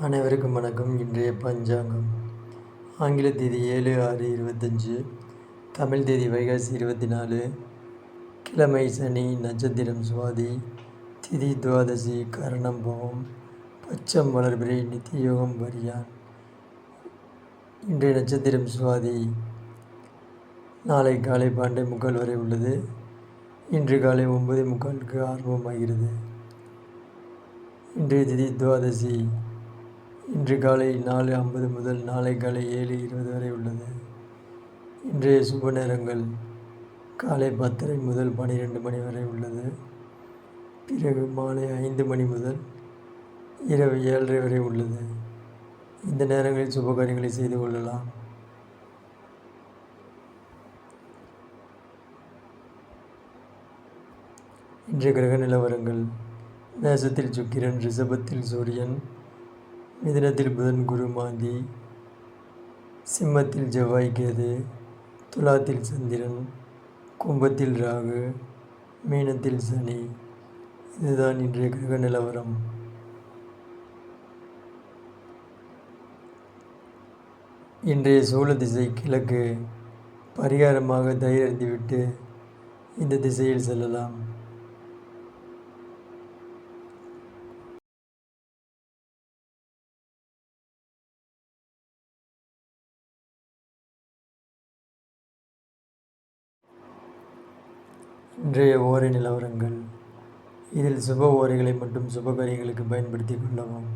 அனைவருக்கும் வணக்கம். இன்றைய பஞ்சாங்கம். ஆங்கில தேதி ஏழு ஆறு இருபத்தஞ்சு. தமிழ் தேதி வைகாசி இருபத்தி நாலு கிழமை சனி நட்சத்திரம் சுவாதி. திதி துவாதசி கரணம் போகம். பச்சம் வளர்பிறை நித்தியோகம் வரியான் இன்றைய நட்சத்திரம் சுவாதி. நாளை காலை பாண்டை முக்கால் வரை உள்ளது. இன்று காலை ஒன்பது முக்காலுக்கு ஆரம்பமாகிறது. இன்றைய திதி துவாதசி. இன்று காலை நாலு ஐம்பது முதல் நாளை காலை ஏழு இருபது வரை உள்ளது. இன்றைய சுப நேரங்கள் காலை பத்தரை முதல் பன்னிரெண்டு மணி வரை உள்ளது. பிறகு மாலை ஐந்து மணி முதல் இரவு ஏழரை வரை உள்ளது. இந்த நேரங்களில் சுப காரியங்களை செய்து கொள்ளலாம். இன்றைய கிரக நிலவரங்கள் மேசத்தில் சுக்கிரன் ரிஷபத்தில் சூரியன் மிதனத்தில் புதன் குரு மாந்தி சிம்மத்தில் செவ்வாய் கேது துலாத்தில் சந்திரன் கும்பத்தில் ராகு மீனத்தில் சனி இதுதான் இன்றைய கிரக நிலவரம். இன்றைய சூழ திசை கிழக்கு பரிகாரமாக தைரியறிந்துவிட்டு இந்த திசையில் செல்லலாம். இன்றைய ஓரை நிலவரங்கள். இதில் சுப ஓரைகளை மட்டும் சுப காரியங்களுக்கு பயன்படுத்தி கொள்ளவும்.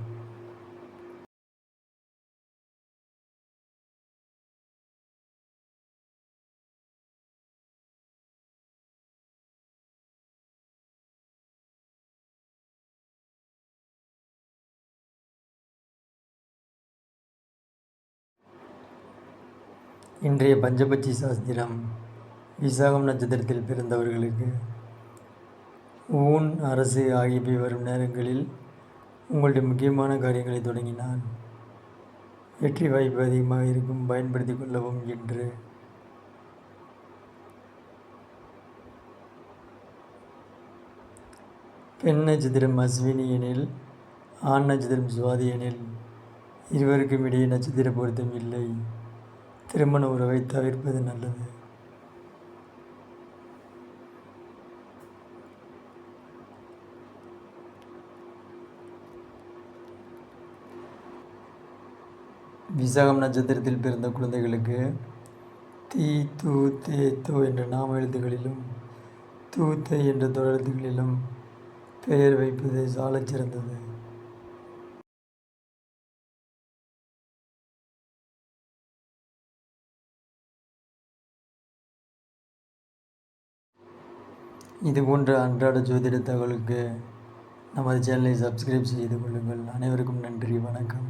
இன்றைய பஞ்சபட்சி சாஸ்திரம். விசாகம் நட்சத்திரத்தில் பிறந்தவர்களுக்கு ஊன் அரசு ஆகியவை வரும் நேரங்களில் உங்களுடைய முக்கியமான காரியங்களை தொடங்கினால் வெற்றி வாய்ப்பு அதிகமாக இருக்கும். பயன்படுத்தி கொள்ளவும் என்று பெண் நட்சத்திரம் அஸ்வினி எனில் ஆண் நட்சத்திரம் சுவாதி எனில் இருவருக்கும் இடையே நட்சத்திர பொருத்தம் இல்லை. திருமண உறவை தவிர்ப்பது நல்லது. விசாகம் நட்சத்திரத்தில் பிறந்த குழந்தைகளுக்கு தீ தூ தே தோ என்ற நாம எழுத்துகளிலும் தூ தே என்ற தொடர்த்துகளிலும் பெயர் வைப்பது சாலச் சிறந்தது. இது போன்ற அன்றாட ஜோதிட தகவலுக்கு நமது சேனலை சப்ஸ்கிரைப் செய்து கொள்ளுங்கள். அனைவருக்கும் நன்றி வணக்கம்.